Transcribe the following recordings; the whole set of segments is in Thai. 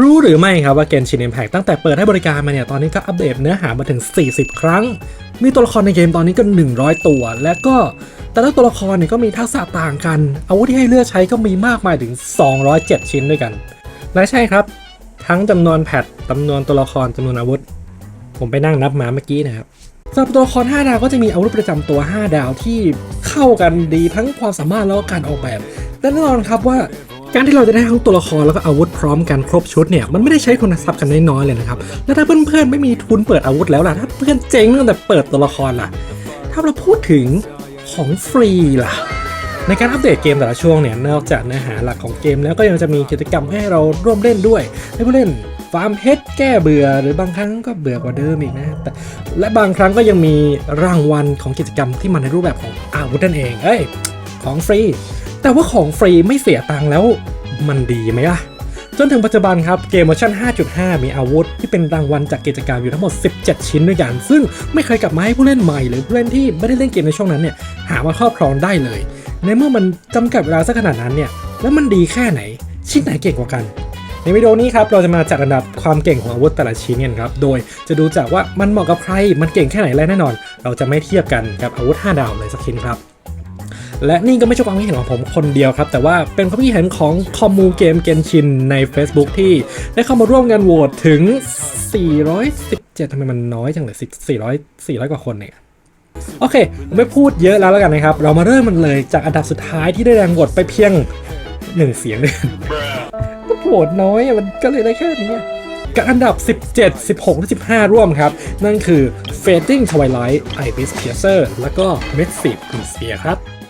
รู้หรือไม่ครับว่าเกมชิน Impact ตั้งแต่เปิดให้บริการมาเนี่ย ตอนนี้ก็อัปเดตเนื้อหามาถึง 40 ครั้ง มีตัวละครในเกมตอนนี้ก็ 100 ตัว และก็แต่ละตัวละครเนี่ยก็มีทักษะต่างกัน อาวุธที่ให้เลือกใช้ก็มีมากมายถึง 207 ชิ้นด้วยกัน และใช่ครับ ทั้งจำนวนแพทจำนวนตัวละครจำนวนอาวุธ ผมไปนั่งนับมาเมื่อกี้นะครับสำหรับตัวละคร 5 ดาวก็จะมีอาวุธประจำตัว 5 ดาวที่เข้ากันดีทั้งความสามารถแล้วก็การออกแบบและแน่นอนครับว่า การที่เราจะได้ทั้งตัวละครแล้วก็อาวุธพร้อมกันครบชุดเนี่ยมันไม่ได้ใช้ทุนทรัพย์กันน้อยๆเลยนะครับแล้วถ้าเพื่อนๆไม่มีทุนเปิดอาวุธแล้วล่ะถ้าเพื่อนเจ๊งตั้งแต่เปิดตัวละครล่ะ ถ้าเราพูดถึงของฟรีล่ะในการอัปเดตเกมแต่ละช่วงเนี่ยนอกจากเนื้อหาหลักของเกมแล้วก็ยังจะมีกิจกรรมให้เราร่วมเล่นด้วย ให้ผู้เล่นฟาร์มเพชรแก้เบื่อหรือบางครั้งก็เบื่อกว่าเดิมอีกนะแต่และบางครั้งก็ยังมีรางวัลของกิจกรรมที่มาในรูปแบบของอาวุธนั่นเอง เอ้ย ของฟรี แต่ว่าของฟรีไม่เสียตังค์แล้วมันดีไหมล่ะ จนถึงปัจจุบันครับเกมเวอร์ชัน5.5 มีอาวุธที่เป็นรางวัลจากกิจกรรมอยู่ทั้งหมด 17 ชิ้นด้วยกัน ซึ่งไม่เคยกลับมาให้ผู้เล่นใหม่หรือผู้เล่นที่ไม่ได้เล่นเกมในช่วงนั้นเนี่ยหามาครอบครองได้เลย ในเมื่อมันจำกัดเวลาสักขนาดนั้นเนี่ยแล้วมันดีแค่ไหน ชิ้นไหนเก่งกว่ากันในวิดีโอนี้ครับเราจะมาจัดอันดับความเก่งของอาวุธแต่ละชิ้นกันครับ โดยจะดูจากว่ามันเหมาะกับใคร มันเก่งแค่ไหนและแน่นอน เราจะไม่เทียบกันกับอาวุธ 5 ดาวเลยสักชิ้นครับ และนี่ก็ไม่ใช่ความคิดเห็นของผมคนเดียวครับ แต่ว่าเป็นความคิดเห็นของคอมมูเกมเกนชินใน Facebook ที่ได้เข้ามาร่วมกันโหวตถึง 417ทำไมมันน้อยจังเลย400 400 กว่าคนเนี่ยโอเค ไม่พูดเยอะแล้วแล้วกันนะครับ เรามาเริ่มมันเลยจากอันดับสุดท้ายที่ได้แรงโหวตไปเพียงหนึ่งเสียงเลยก็โหวตน้อยอะมันก็เลยได้แค่นี้กับอันดับ 17 16 และ 15 ร่วมครับ นั่นคือ Fading Twilight Ibis Piercer แล้วก็ m e d s i p Inspire ครับ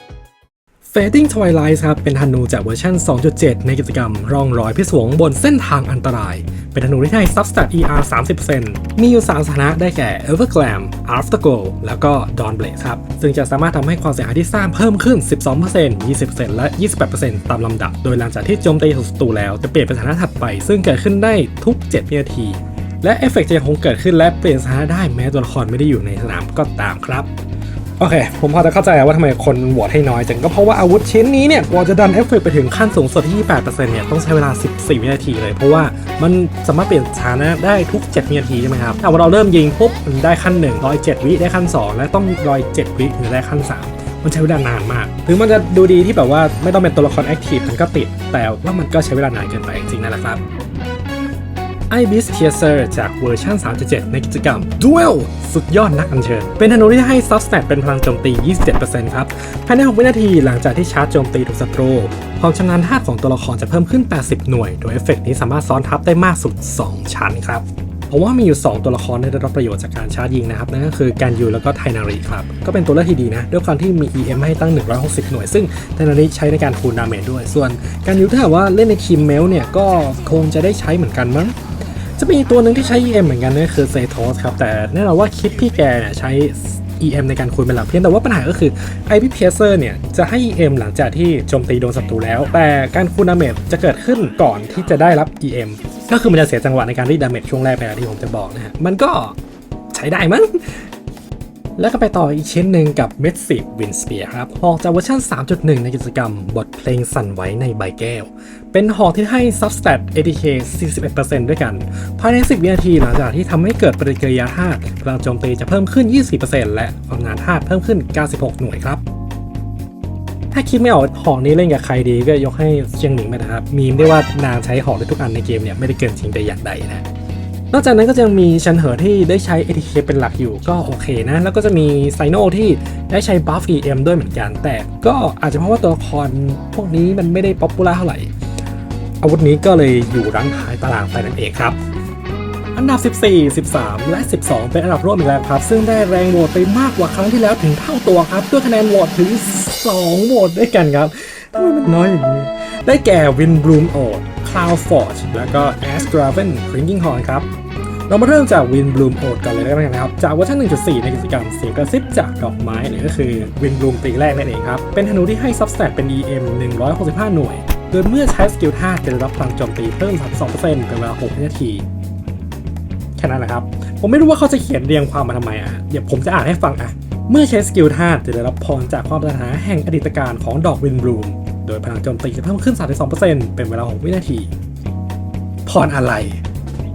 Fading Twilight ครับ เป็นธนูจากเวอร์ชัน 2.7 ในกิจกรรม ร่องรอยพิศวงบนเส้นทางอันตราย เป็นธนูที่ให้ Substat ER 30%มีอยู่ 3 สถานะได้แก่ Everglam Afterglow แล้วก็ Dawn Blaze ครับ ซึ่งจะสามารถทำให้ความเสียหายที่สร้างเพิ่มขึ้น 12% 20%และ 28%ตามลำดับ โดยหลังจากที่โจมตีศัตรูแล้วจะเปลี่ยนเป็นสถานะถัดไป ซึ่งเกิดขึ้นได้ทุก 7 วินาที และเอฟเฟกต์จะยังคงเกิดขึ้นและเปลี่ยนสถานะได้แม้ตัวละครไม่ได้อยู่ในสนามก็ตามครับ โอเค ผมพอจะเข้าใจแล้วว่าทำไมคนโหวตให้น้อยจังก็เพราะว่าอาวุธชิ้นนี้เนี่ยกว่าจะดันเอฟเฟกต์ไปถึงขั้นสูงสุดที่ 28%เนี่ยต้องใช้เวลา 14 วินาทีเลย เพราะว่ามันสามารถเปลี่ยนสถานะได้ทุก 7 วินาทีใช่ไหมครับถ้าเราเริ่มยิงปุ๊บมันได้ขั้น1 107วิได้ขั้น 2 และต้อง107วิถึงได้ขั้น 3มันใช้เวลานานมาก ถึงมันจะดูดีที่แบบว่าไม่ต้องเป็นตัวละครแอคทีฟมันก็ติด แต่ว่ามันก็ใช้เวลานานเกินไปจริงๆนั่นแหละครับ Ibis Piercer จากเวอร์ชัน3.7 ในกิจกรรม Duel สุดยอดนักอัญเชิญ เป็นธนูที่ให้ Substat เป็นพลังโจมตี 27%ครับ ภายใน 6 วินาทีหลังจากที่ชาร์จโจมตีถูกศัตรู ความชำนาญธาของตัวละครจะเพิ่มขึ้น 80 หน่วย โดยเอฟเฟกต์นี้สามารถซ้อนทับได้มากสุด 2 ชั้นครับผมว่ามีอยู่ 2 ตัวละครที่ได้รับประโยชน์จากการชาร์จยิงนะครับ นั่นก็คือการยูแล้วก็ไทนารีครับ ก็เป็นตัวเลือกที่ดีนะ ด้วยความที่มี EM ให้ตั้ง 160 หน่วย ซึ่งไทนารีใช้ในการคูณดาเมจด้วย ส่วนการยูถ้าหากว่าเล่นในทีมเมลเนี่ย ก็คงจะได้ใช้เหมือนกันมั้ง จะมีตัวหนึ่งที่ใช้ EM เหมือนกันนั่นคือเซทอสครับ แต่แน่นอนว่าคลิปพี่แกเนี่ยใช้ EM ในการคูณเป็นหลักเพียงแต่ว่าปัญหาก็คือ IP p i e c e r เนี่ย จะให้ EM หลังจากที่โจมตีโดนศัตรูแล้ว แต่การคูณดาเมจจะเกิดขึ้นก่อนที่จะได้รับ EM ก็คือมันจะเสียจังหวะในการรีดดาเมจช่วงแรกไปที่ผมจะบอกนะฮะมันก็ใช้ได้มั้ง แล้วก็ไปต่ออีกชิ้นหนึ่งกับ m e d s i p Wind Spear ครับออกจากเวอร์ชัน3.1 ในกิจกรรม บทเพลงสั่นไหวในใบแก้ว เป็นหอกที่ให้ Substat ATK 41%ด้วยกัน ภายใน 10 วินาทีหลังจากที่ทำให้เกิดปฏิกิริยาธาตุพลังโจมตีจะเพิ่มขึ้น 24%และพลังงานธาตุเพิ่มขึ้น 96 หน่วยครับถ้าคิดไม่ออกหอกนี้เล่นกับใครดีก็ยกให้เชียงหมิงไปนะครับ มีมได้ว่านางใช้หอกได้ทุกอันในเกมเนี่ยไม่ได้เกินจริงแต่อย่างใดนะ นอกจากนั้นก็จะมีชันเหอที่ได้ใช้ ATK เป็นหลักอยู่ก็โอเคนะ แล้วก็จะมีไซโนที่ได้ใช้บัฟ EM ด้วยเหมือนกัน แต่ก็อาจจะเพราะว่าตัวละครพวกนี้มันไม่ได้ป๊อปปูล่าเท่าไหร่ อาวุธนี้ก็เลยอยู่รั้งท้ายตารางไปนั่นเองครับ อันดับ 14 13 และ 12 เป็นอันดับร่วมอีกแล้วครับ ซึ่งได้แรงโหวตไปมากกว่าครั้งที่แล้วถึงเท่าตัวครับ ด้วยคะแนนโหวตถึง 2โหวตด้วยกันครับทำไมมันน้อยอย่างนี้ได้แก่ Wind Bloom Old Cloud Forge แล้วก็ Ash Graven Clinking Horn ครับ เรามาเริ่มจาก Wind Bloom Old กันเลยแล้วกันนะครับ จากเวอร์ชัน1.4 ในกิจกรรมเสียงกระซิบจากดอกไม้เนี่ยก็คือ Wind Bloom ตีแรกนั่นเองครับ เป็นธนูที่ให้ Substat เป็น EM 165 หน่วย โดยเมื่อใช้สกิลท่าจะได้รับพลังโจมตีเพิ่ม 32%เป็นเวลา6วินาที แค่นั้นแหละครับ ผมไม่รู้ว่าเขาจะเขียนเรียงความมาทำไมอะ เดี๋ยวผมจะอ่านให้ฟังอะ เมื่อใช้สกิลท่าจะได้รับพรจากความปรารถนาแห่งอดีตการของดอกวินบลูมโดยพลังโจมตีจะเพิ่มขึ้น 32%เป็นเวลา 6 วินาทีพพอร์ตอะไร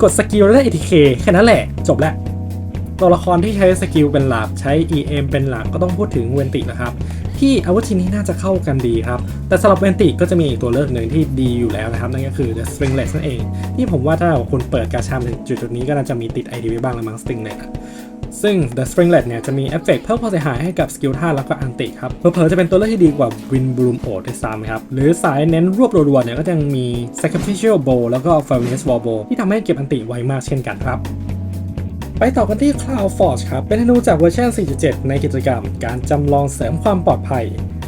กดสกิลแล้วได้ ATK แค่นั้นแหละ จบแล้วตัวละครที่ใช้สกิลเป็นหลักใช้ EM เป็นหลักก็ต้องพูดถึงเวนตินะครับ ที่อาวุธชิ้นนี้น่าจะเข้ากันดีครับ แต่สำหรับเวนติก็จะมีอีกตัวเลือกหนึ่งที่ดีอยู่แล้วนะครับ นั่นก็คือ The Stringlet นั่นเอง ที่ผมว่าถ้าคุณเปิดกาชามถึงจุดนี้ก็น่าจะมีติด ID ไว้บ้างละมั้ง Stringless ซึ่ง The Stringlet เนี่ยจะมีเอฟเฟกต์เพิ่มความเสียหายให้กับสกิลท่าแล้วก็อันติครับเผลอๆจะเป็นตัวเลือกที่ดีกว่า Wind Bloom o ด้วยซ้ำครับ หรือสายเน้นรวบรัวๆเนี่ยก็ยังมี Sacrificial Bow แล้วก็ Furnace Wall Bow ที่ทำให้เก็บอันติไวมากเช่นกันครับไปต่อกันที่ Cloud Forge ครับ เป็นธนูจากเวอร์ชัน 4.7 ในกิจกรรม การจำลองเสริมความปลอดภัย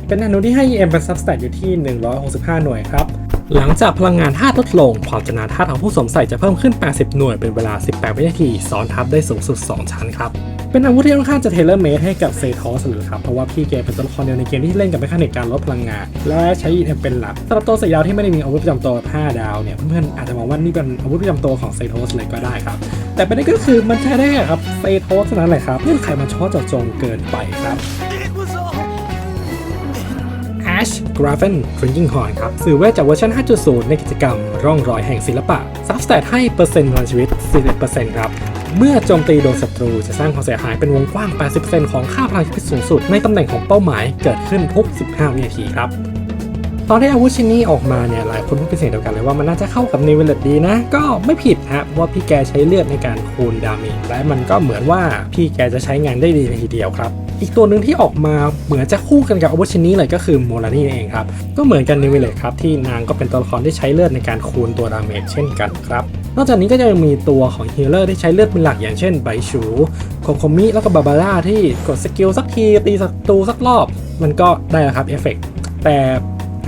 เป็นธนูที่ให้ EM เป็น substat อยู่ที่ 165 หน่วยครับ หลังจากพลังงานธาตุลดลง ความชนะธาตุของผู้สวมใส่จะเพิ่มขึ้น 80 หน่วยเป็นเวลา 18 วินาที ซ้อนทับได้สูงสุด 2 ชั้นครับ เป็นอาวุธที่ค่อนข้างจะเทเลอร์เมดให้กับเซทอสเลยครับ เพราะว่าพี่เกมเป็นตัวละครเดียวในเกมที่เล่นกับแมคานิกการลดพลังงาน และใช้ EM เทมเป็นหลักสำหรับตัวเซยาวที่ไม่ได้มีอาวุธประจำตัว5ดาวเนี่ยเพื่อนๆอาจจะมองว่านี่เป็นอาวุธประจำตัวของเซทอสเลยก็ได้ครับ แต่ประเด็นก็คือมันใช้ได้ครับเซโทสเท่านั้นแหละครับเงื่อนไขมันเฉพาะเจาะจงเกินไปครับ Ash Graven Drinking Horn ครับสื่อเวทจากเวอร์ชัน 5.0 ในกิจกรรม ร่องรอยแห่งศิลปะ ซับสแตทให้เปอร์เซ็นต์พลังชีวิต41%ครับ เมื่อโจมตีโดนศัตรูจะสร้างความเสียหายเป็นวงกว้าง 80%ของค่าพลังชีวิตสูงสุดในตำแหน่งของเป้าหมายเกิดขึ้นทุก 15 วินาทีครับ ตอนที่อาวุธชิ้นนี้ออกมาเนี่ยหลายคนพูดเป็นเสียงเดียวกันเลยว่ามันน่าจะเข้ากับนิเวลเลตดีนะ ก็ไม่ผิดฮะเพราะว่าพี่แกใช้เลือดในการคูณดาเมจและมันก็เหมือนว่าพี่แกจะใช้งานได้ดีเลยทีเดียวครับอีกตัวหนึ่งที่ออกมาเหมือนจะคู่กันกับอาวุธชิ้นนี้เลยก็คือโมลานี่เองครับ ก็เหมือนกันนิเวลเลตครับที่นางก็เป็นตัวละครที่ใช้เลือดในการคูณตัวดาเมจเช่นกันครับ นอกจากนี้ก็จะยังมีตัวของฮีลเลอร์ที่ใช้เลือดเป็นหลักอย่างเช่นไบชูโคโคมิแล้วก็บาบาร่าที่กดสกิลสักทีตีศัตรูสักรอบ มันก็ได้แล้วครับเอฟเฟกแต่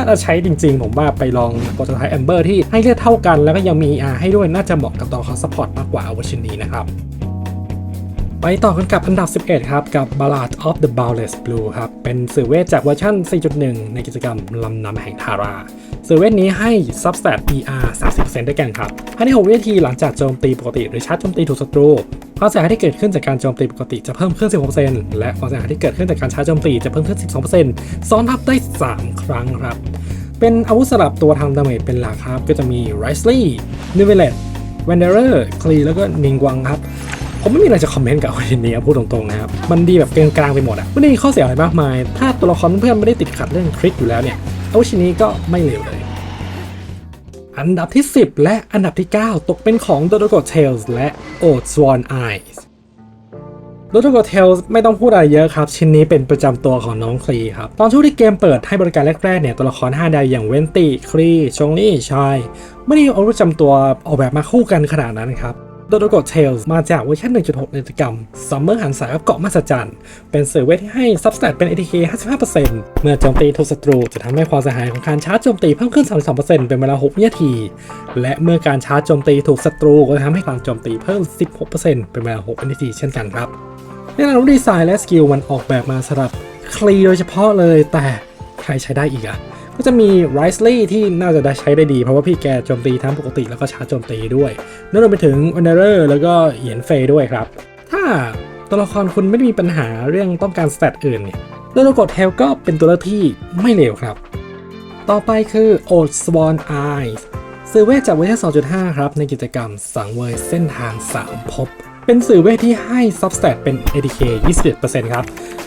ถ้าจะใช้จริงๆ ผมว่าไปลองโปรโตไทป์แอมเบอร์ที่ให้เลือดเท่ากันแล้วก็ยังมี ER ให้ด้วยน่าจะเหมาะกับตัวขอสปอร์ตมากกว่าอาวุธชิ้นนี้นะครับ ไปต่อกันกับอันดับ 11 ครับ กับ Ballad of the Boundless Blue ครับ เป็นสื่อเวทจากเวอร์ชัน 4.1 ในกิจกรรมลำนำแห่งทาราสื่อเวทนี้ให้ Substat ER 30%ด้วยกันครับภายใน6วินาทีหลังจากโจมตีปกติหรือชาร์จโจมตีถูกศัตรูความเสียหายที่เกิดขึ้นจากการโจมตีปกติจะเพิ่มขึ้น 16%และความเสียหายที่เกิดขึ้นจากการชาร์จโจมตีจะเพิ่มขึ้น 12%ซ้อนทับได้ 3 ครั้งครับ เป็นอาวุธสลับตัวทำดาเมจเป็นหลักครับ ก็จะมี r i s l e y n i v e l e t Wanderer คลีแล้วก็นิงกวังครับ ผมไม่มีอะไรจะคอมเมนต์กับคนนี้พูดตรงๆนะครับ มันดีแบบกลางๆไปหมดอะไม่ได้มีข้อเสียอะไรมากมาย ถ้าตัวละครเพื่อนไม่ได้ติดขัดเรื่องคริสอยู่แล้วเนี่ยอาชิ้นนี้ก็ไม่เลวเลย อันดับที่ 10 และอันดับที่ 9 ตกเป็นของ d o d o g o Tales และ Old Swan Eyes โดโ g o Tales ไม่ต้องพูดอะไรเยอะครับ ชิ้นนี้เป็นประจำตัวของน้องคลีครับ ตอนช่วงที่เกมเปิดให้บริการแรกๆเนี่ยตัวละคร 5 ดาวอย่างเวนติคลีชงลี่ชาย ไม่ได้เอาประจำตัวออกแบบมาคู่กันขนาดนั้นครับ โดโ g o Tales มาจากเวอร์ชัน 1.6 ในกิจกรรม Summer หันสายกับเกาะมหัศจรรย์เป็นสื่อเวทที่ให้ Substat เป็น ATK 55%เมื่อโจมตีถูกศัตรูจะทำให้ความเสียหายของการชาร์จโจมตีเพิ่มขึ้น 32%เป็นเวลา 6 วินาที และเมื่อการชาร์จโจมตีถูกศัตรูก็จะทำให้การโจมตีเพิ่ม 16%เป็นเวลา 6 วินาทีเช่นกันครับแน่นอนดีไซน์และสกิลมันออกแบบมาสำหรับคลีโดยเฉพาะเลยแต่ใครใช้ได้อีกอะ ก็จะมีไรซ์ลี่ที่น่าจะได้ใช้ได้ดี เพราะว่าพี่แกโจมตีทั้งปกติแล้วก็ชาร์จโจมตีด้วยนั่นรวมไปถึงวันเดอร์แล้วก็เหยียนเฟยด้วยครับ ถ้าตัวละครคุณไม่มีปัญหาเรื่องต้องการสเตตอื่นเนี่ยโดโลโกเทลก็เป็นตัวเลือกที่ไม่เลวครับ ต่อไปคือ Old Swan Eyes สื่อเวทจากเวอร์ชัน2.5ครับ ในกิจกรรมสังเวยเส้นทาง3ภพ เป็นสื่อเวทที่ให้ Substat เป็น ADK 21%ครับ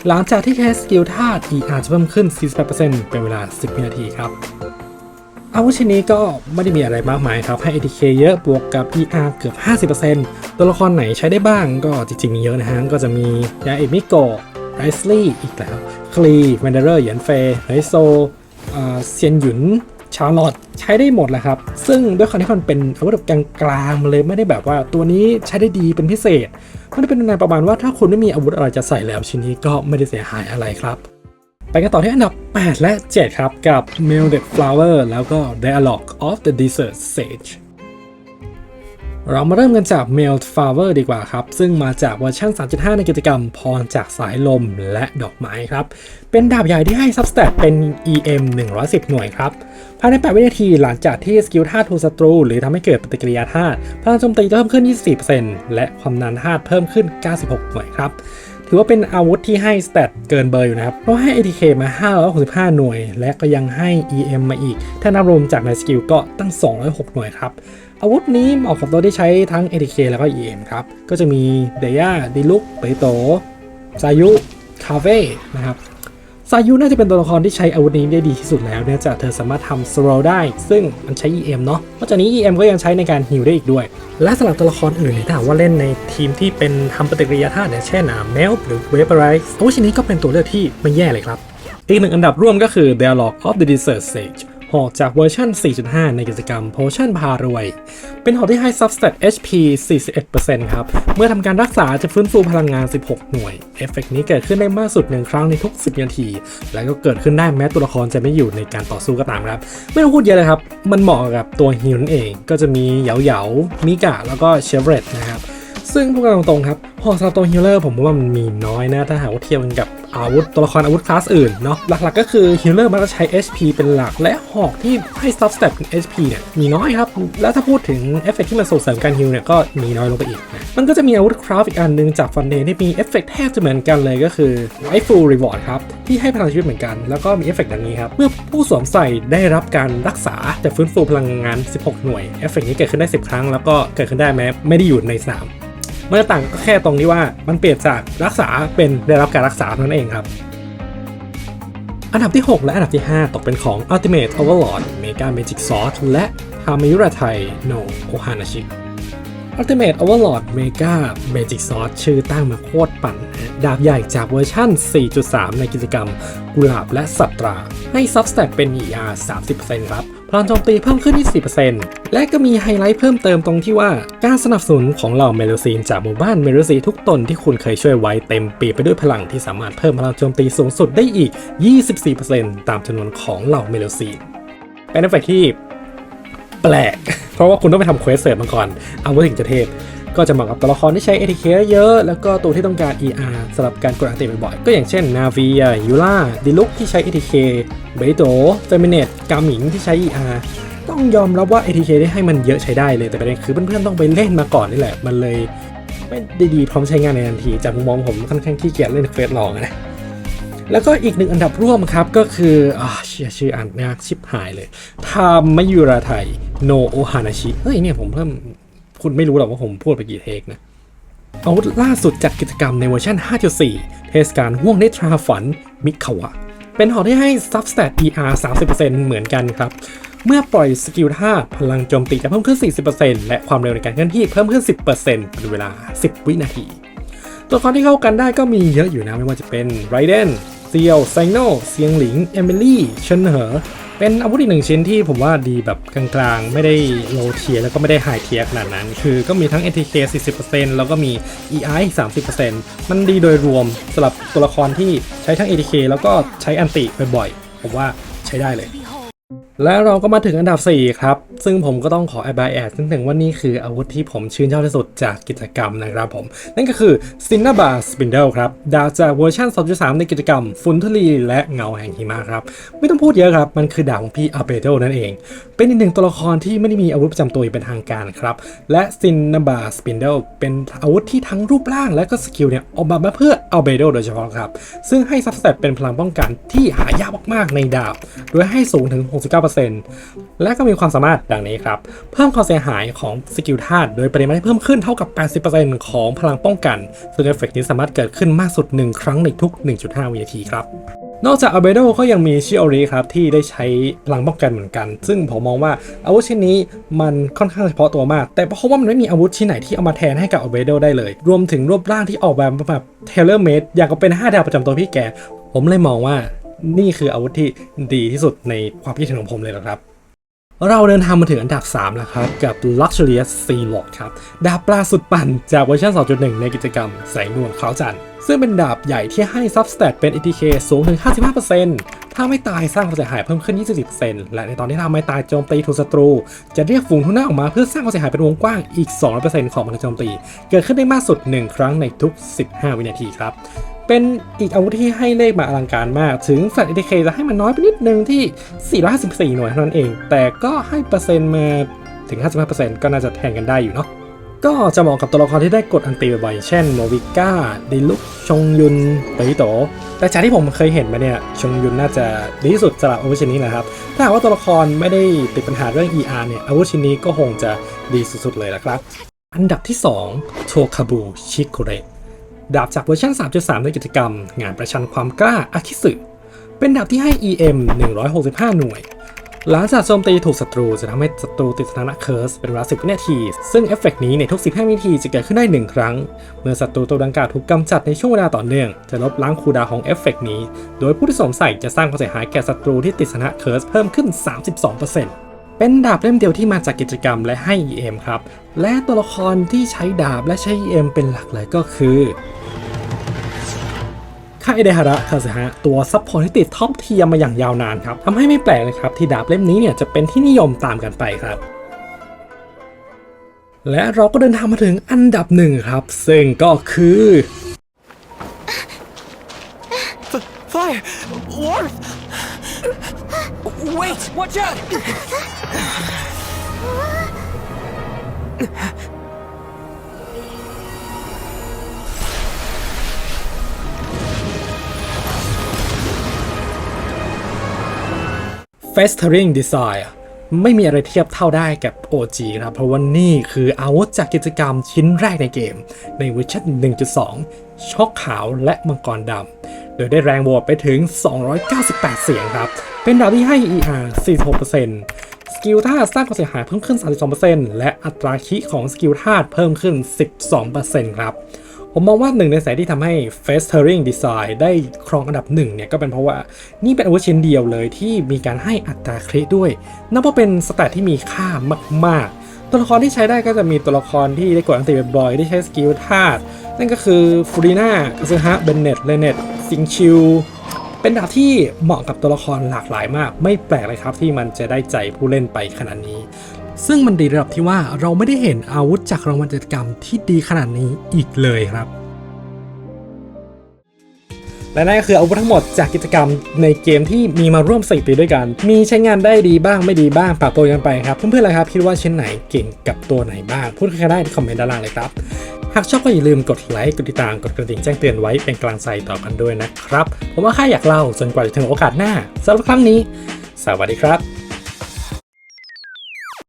หลังจากที่แคสกิลธาตุ ER จะเพิ่มขึ้น 48%เป็นเวลา 10 วินาทีครับ อาวุธชิ้นนี้ก็ไม่ได้มีอะไรมากมายครับ ให้ ATK เยอะบวกกับ ER เกือบ 50%ตัวละครไหนใช้ได้บ้างก็จริงๆมีเยอะนะฮะ ก็จะมียาเอมิโกไรสลี่อีกแล้วคลีแวนเดอร์เหยียนเฟย์ไฮโซเซียนหยุน ชาร์ลอตใช้ได้หมดแหละครับ ซึ่งด้วยความที่มันเป็นอาวุธแบบกลางๆมาเลยไม่ได้แบบว่าตัวนี้ใช้ได้ดีเป็นพิเศษ มันจะเป็นในประมาณว่าถ้าคุณไม่มีอาวุธอะไรจะใส่แล้วชิ้นนี้ก็ไม่ได้เสียหายอะไรครับ ไปกันต่อที่อันดับ 8 และ 7 ครับ กับ m e l d e d Flower แล้วก็ Dialogue of the Desert Sage เรามาเริ่มกันจาก Mailed Flower ดีกว่าครับ ซึ่งมาจากเวอร์ชัน3.5 ในกิจกรรมพรจากสายลมและดอกไม้ครับ เป็นดาบใหญ่ที่ให้ Substat เป็น EM 110 หน่วยครับ ภายใน 8 วินาทีหลังจากที่สกิลธาตุถูศัตรู หรือทำให้เกิดปฏิกิริยาธาตุพลังโจมตีจะเพิ่มขึ้น 24%และความนานธาตุเพิ่มขึ้น 96 หน่วยครับ ถือว่าเป็นอาวุธที่ให้สเตตเกินเบอร์อยู่นะครับเพราะให้ ATK มา 565 หน่วย และก็ยังให้ EM มาอีก ถ้านับรวมจากในสกิลก็ตั้ง 206 หน่วยครับ อาวุธนี้เหมาะกับตัวที่ใช้ทั้ง ATK แล้วก็ EM ครับ ก็จะมีเดย่าดิลุกเปโตซายุคาเฟ่นะครับซายุน่าจะเป็นตัวละครที่ใช้อาวุธนี้ได้ดีที่สุดแล้วเนื่องจากเธอสามารถทำสโลได้ ซึ่งมันใช้ EM เนาะนอกจากนี้ EM ก็ยังใช้ในการฮิลได้อีกด้วย และสำหรับตัวละครอื่นเนี่ยถ้าหากว่าเล่นในทีมที่เป็นทำปฏิกิริยาธาตุเนี่ยเช่นอ่าเมลหรือเวเปอร์ไรส์อาวุธชิ้นนี้ก็เป็นตัวเลือกที่ไม่แย่เลยครับอีกหนึ่งอันดับร่วมก็คือ Dialogue of the Desert Sage หอกจากเวอร์ชัน 4.5 ในกิจกรรม Potion พารวย เป็นหอกที่ให้ Substat HP 41%ครับ เมื่อทำการรักษาจะฟื้นฟูพลังงาน 16 หน่วย เอฟเฟกต์นี้เกิดขึ้นได้มากสุดหนึ่งครั้งในทุก 10 นาที และก็เกิดขึ้นได้แม้ตัวละครจะไม่อยู่ในการต่อสู้ก็ตามครับ ไม่ต้องพูดเยอะเลยครับ มันเหมาะกับตัวฮิลนั่นเอง ก็จะมีเหยาเหยามิกะแล้วก็เชฟเรตนะครับ ซึ่งพูดกันตรงครับหอกสำหรับตัวฮิลเลอร์ผมว่ามันมีน้อยนะ ถ้าหากว่าเทียบกันกับอาวุธตัวละครอาวุธคลาสอื่นเนาะหลักๆก็คือฮิลเลอร์มันจะใช้ HP เป็นหลักและหอกที่ให้ซับสเตปเป็น HP เนี่ยมีน้อยครับ แล้วถ้าพูดถึงเอฟเฟกที่มันส่งเสริมการฮิลเนี่ยก็มีน้อยลงไปอีกนะมันก็จะมีอาวุธคราฟอีกอันหนึงจากฟันเดที่มีเอฟเฟกแทบจะเหมือนกันเลยก็คือ Rightful Reward ครับ ที่ให้พลังชีวิตเหมือนกัน แล้วก็มีเอฟเฟกดังนี้ครับ เมื่อผู้สวมใส่ได้รับการรักษาจะฟื้นฟูพลังงาน 16 หน่วยเอฟเฟกนี้เกิดขึ้นได้ 10 ครั้ง แล้วก็เกิดขึ้นได้แม้ไม่ได้อยู่ในสนาม มันจะต่างก็แค่ตรงที่ว่ามันเปลี่ยนจากรักษาเป็นได้รับการรักษาเท่านั้นเองครับอันดับที่ 6 และอันดับที่ 5 ตกเป็นของ Ultimate Overlord Mega Magic Sword และ h a m i r a t a i no Ohanashi Ultimate Overlord Mega Magic Sword ชื่อตั้งมาโคตรปั่นดาบใหญ่จากเวอร์ชั่น 4.3 ในกิจกรรม กุหลาบและสัตรา ให้ Substat เป็น ER 30%ครับ พลังโจมตีเพิ่มขึ้น24%และก็มีไฮไลท์เพิ่มเติมตรงที่ว่า การสนับสนุนของเหล่าเมโลซีนจากหมู่บ้านเมโลซีทุกตนที่คุณเคยช่วยไว้เต็มปีไปด้วยพลังที่สามารถเพิ่มพลังโจมตีสูงสุดได้อีก 24%ตามจำนวนของเหล่าเมโลซีนเป็นเอฟเฟกที่แปลก เพราะว่าคุณต้องไปทำเควสเสริมมาก่อน เอาไว้ถึงจะเทพ ก็จะเหมาะกับตัวละครที่ใช้ ATK เยอะ แล้วก็ตัวที่ต้องการ ER สำหรับการกดอันติบ่อยๆ ก็อย่างเช่น Navi ยูล่าดิลุกที่ใช้ ATK เบโตเฟมิเนตกาหมิงที่ใช้ ER ต้องยอมรับว่า ATK ได้ให้มันเยอะใช้ได้เลยแต่ประเด็นคือเพื่อนๆต้องไปเล่นมาก่อนนี่แหละ มันเลยไม่ได้ดีพร้อมใช้งานในทันที จากมุมมองผมค่อนข้างขี้เกียจเล่นเควสลองนะแล้วก็อีกหนึ่งอันดับร่วมครับก็คืออ่าชื่อชื่ออ่านยากชิบหายเลยทามมายุราไทโนโอฮานาชิเฮ้ยเนี่ยผมเพิ่ม คุณไม่รู้หรอกว่าผมพูดไปกี่เทคนะอาวุธล่าสุดจากกิจกรรมในเวอร์ชัน 5.4 เทศกาลห่วงในทราฝันมิคาวะ เป็นหอที่ให้ Substat ER 30%เหมือนกันครับ เมื่อปล่อยสกิลท่าพลังโจมตีจะเพิ่มขึ้น 40%และความเร็วในการเคลื่อนที่เพิ่มขึ้น 10%เป็นเวลา 10 วินาที ตัวละครที่เข้ากันได้ก็มีเยอะอยู่นะไม่ว่าจะเป็นไรเดนเซียวไซโนเซียงหลิง เอมิลี่เชนเหอ เป็นอาวุธอีกหนึ่งชิ้นที่ผมว่าดีแบบกลางๆ ไม่ได้โลเทียแล้วก็ไม่ได้ไฮเทียขนาดนั้น คือก็มีทั้ง ATK 40%แล้วก็มี EI 30%มันดีโดยรวมสำหรับตัวละครที่ใช้ทั้ง ATK แล้วก็ใช้อันติบ่อยๆผมว่าใช้ได้เลย แล้วเราก็มาถึงอันดับ 4 ครับ ซึ่งผมก็ต้องขอ a b บ a d ซึ่งถึงว่านี่คืออาวุธที่ผมชื่นชอบที่สุดจากกิจกรรมนะครับผม นั่นก็คือ c i n n a b a Spindle ครับ ดาวจากเวอร์ชัน2.3 ในกิจกรรม ฟุนทุลีและเงาแห่งหิมะครับ ไม่ต้องพูดเยอะครับ มันคือดาบของพี่อาเบโดนั่นเอง เป็นอีกหนึ่งตัวละครที่ไม่ได้มีอาวุธประจำตัวเป็นทางการครับ และ c i n n a b a Spindle เป็นอาวุธที่ทั้งรูปร่างและก็สกิลเนี่ยออกแบบมาเพื่ออาเบโดโดยเฉพาะครับซึ่งให้ซับสเตตเป็นพลังป้องกันที่หายากมากๆในดาบ โดยให้สูงถึง 69และก็มีความสามารถดังนี้ครับ เพิ่มความเสียหายของสกิลธาตุโดยปริมาณที่เพิ่มขึ้นเท่ากับ 80%ของพลังป้องกัน ซึ่งเอฟเฟกนี้สามารถเกิดขึ้นมากสุด 1 ครั้งในทุก 1.5 วินาทีครับนอกจากอาเบโดก็ยังมีชิโอริครับที่ได้ใช้พลังป้องกันเหมือนกัน ซึ่งผมมองว่าอาวุธชิ้นนี้มันค่อนข้างเฉพาะตัวมาก แต่เพราะว่ามันไม่มีอาวุธชิ้นไหนที่เอามาแทนให้กับอาเบโดได้เลย รวมถึงรูปร่างที่ออกแบบแบบเทเลอร์เมดอย่างกับเป็น 5 ดาวประจำตัวพี่แก ผมเลยมองว่า นี่คืออาวุธที่ดีที่สุดในความคิดเห็นของผมเลยนะครับ เราเดินทางมาถึงอันดับ 3 แล้วครับ กับ Luxurious Sea Lord ครับ ดาบปลาสุดปั่นจากเวอร์ชัน 2.1 ในกิจกรรม แสงนวลขาวจันทร์ซึ่งเป็นดาบใหญ่ที่ให้ Substat เป็น ATK สูงถึง 55%ถ้าไม่ตายสร้างความเสียหายเพิ่มขึ้น20%และในตอนที่ทำไม่ตายโจมตีถูกศัตรู จะเรียกฝูงทุน่าออกมาเพื่อสร้างความเสียหายเป็นวงกว้างอีก 200%ของพลังโจมตี เกิดขึ้นได้มากสุด 1 ครั้งในทุก 15 วินาทีครับ เป็นอีกอาวุธที่ให้เลขมาอลังการมาก ถึงแฟลต ATK จะให้มันน้อยไปนิดนึงที่ 454 หน่วยเท่านั้นเอง แต่ก็ให้เปอร์เซ็นต์มาถึง 55%ก็น่าจะแทนกันได้อยู่เนาะก็จะเหมาะกับตัวละครที่ได้กดอันตีบ่อยๆ เช่นโมวิก้าดิลุกชงยุนเตยโต แต่จากที่ผมเคยเห็นมาเนี่ย ชงยุนน่าจะดีที่สุดสำหรับอาวุธชิ้นนี้นะครับ ถ้าหากว่าตัวละครไม่ได้ติดปัญหาเรื่อง ER เนี่ย อาวุธชิ้นนี้ก็คงจะดีสุดๆเลยละครับ อันดับที่2โทคาบูชิโกเร ดาบจากเวอร์ชัน3.3 ในกิจกรรม งานประชันความกล้าอาคิสึ เป็นดาบที่ให้ EM 165 หน่วย หลังจากโจมตีถูกศัตรูจะทำให้ศัตรูติดสถานะเคิร์สเป็นเวลา 10 วินาที ซึ่งเอฟเฟกต์นี้ในทุก 15 วินาทีจะเกิดขึ้นได้ 1 ครั้ง เมื่อศัตรูตัวดังกล่าวถูกกำจัดในช่วงเวลาต่อเนื่อง จะลบล้างคูดาของเอฟเฟกต์นี้ โดยผู้ที่สวมใส่จะสร้างความเสียหายแก่ศัตรูที่ติดสถานะเคิร์สเพิ่มขึ้น 32% เป็นดาบเล่มเดียวที่มาจากกิจกรรมและให้ EM ครับ และตัวละครที่ใช้ดาบและใช้ EM เป็นหลักเลยก็คือคาเอเดฮาระคาซฮะตัวซับพอร์ตที่ติดท็อปเทียมมาอย่างยาวนานครับทำให้ไม่แปลกเลยครับ ที่ดาบเล่มนี้เนี่ยจะเป็นที่นิยมตามกันไปครับ และเราก็เดินทางมาถึงอันดับหนึ่งครับ ซึ่งก็คือ Fire! Warp! Wait! Watch out! เฟสเทอริงดีไซน์ไม่มีอะไรเทียบเท่าได้กับ OG ครับเพราะว่านี่คืออาวุธจากกิจกรรมชิ้นแรกในเกม ในเวิชั่น1.2 ช็อกขาวและมังกรดำ โดยได้แรงโหวตไปถึง 298 เสียงครับ เป็นดาวที่ให้ ER 46%สกิลธาตุสร้างความเสียหายเพิ่มขึ้น 32%และอัตราคิของสกิลธาตุเพิ่มขึ้น 12%ครับ ผมมองว่าหนึ่งในสาเหตุที่ทำให้ f a s t e r i n g Design ได้ครองอันดับหนึ่งเนี่ยก็เป็นเพราะว่านี่เป็นอาวุธชิ้นเดียวเลยที่มีการให้อัตราคริด้วย นับว่าเป็นสแตทที่มีค่ามากๆ ตัวละครที่ใช้ได้ก็จะมีตัวละครที่ได้กดอันติบ่อยๆที่ใช้สกิลธาตุนั่นก็คือฟูริน่าคาซึฮะเบนเน็ตเลเนตซิงชิวเป็นดาบที่เหมาะกับตัวละครหลากหลายมาก ไม่แปลกเลยครับที่มันจะได้ใจผู้เล่นไปขนาดนี้ ซึ่งมันดีระดับที่ว่าเราไม่ได้เห็นอาวุธจากรางวัลกิจกรรมที่ดีขนาดนี้อีกเลยครับ และนั่นก็คืออาวุธทั้งหมดจากกิจกรรมในเกมที่มีมาร่วม4ปีด้วยกัน มีใช้งานได้ดีบ้างไม่ดีบ้างปรับตัวกันไปครับ เพื่อนๆล่ะครับคิดว่าชิ้นไหนเก่งกับตัวไหนบ้าง พูดกันได้ที่คอมเมนต์ด้านล่างเลยครับ หากชอบก็อย่าลืมกดไลค์กดติดตามกดกระดิ่งแจ้งเตือนไว้เป็นกลางใจต่อกันด้วยนะครับ ผมว่าค่าอยากเล่าจนกว่าจะถึงโอกาสหน้าสำหรับครั้งนี้ สวัสดีครับ